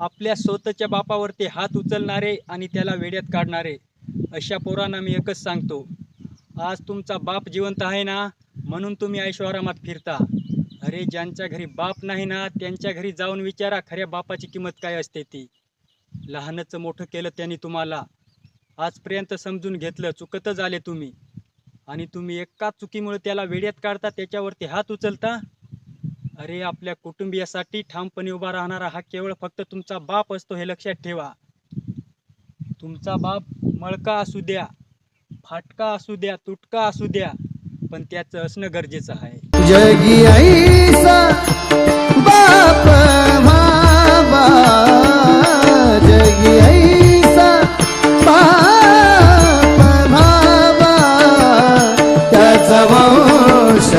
आपल्या स्वतःच्या बापावरती हात उचलणारे आणि त्याला वेड्यात काढणारे अशा पोरांना मी एकच सांगतो. आज तुमचा बाप जिवंत आहे ना म्हणून तुम्ही ऐश्वरामात फिरता. अरे ज्यांच्या घरी बाप नाही ना त्यांच्या घरी जाऊन विचारा खऱ्या बापाची किंमत काय असते ती. लहानचं मोठं केलं त्यांनी तुम्हाला. आजपर्यंत समजून घेतलं चुकतच आले तुम्ही. आणि तुम्ही एका चुकीमुळे त्याला वेड्यात काढता त्याच्यावरती हात उचलता अरे आपल्या कुटुंबियासाठी ठामपणे उभा राहणारा हा केवळ फक्त तुमचा बाप असतो हे लक्षात ठेवा. तुमचा बाप मळका असू द्या फाटका असू द्या तुटका असू द्या पण त्याचं असणं गरजेचं आहे. त्याचा वंश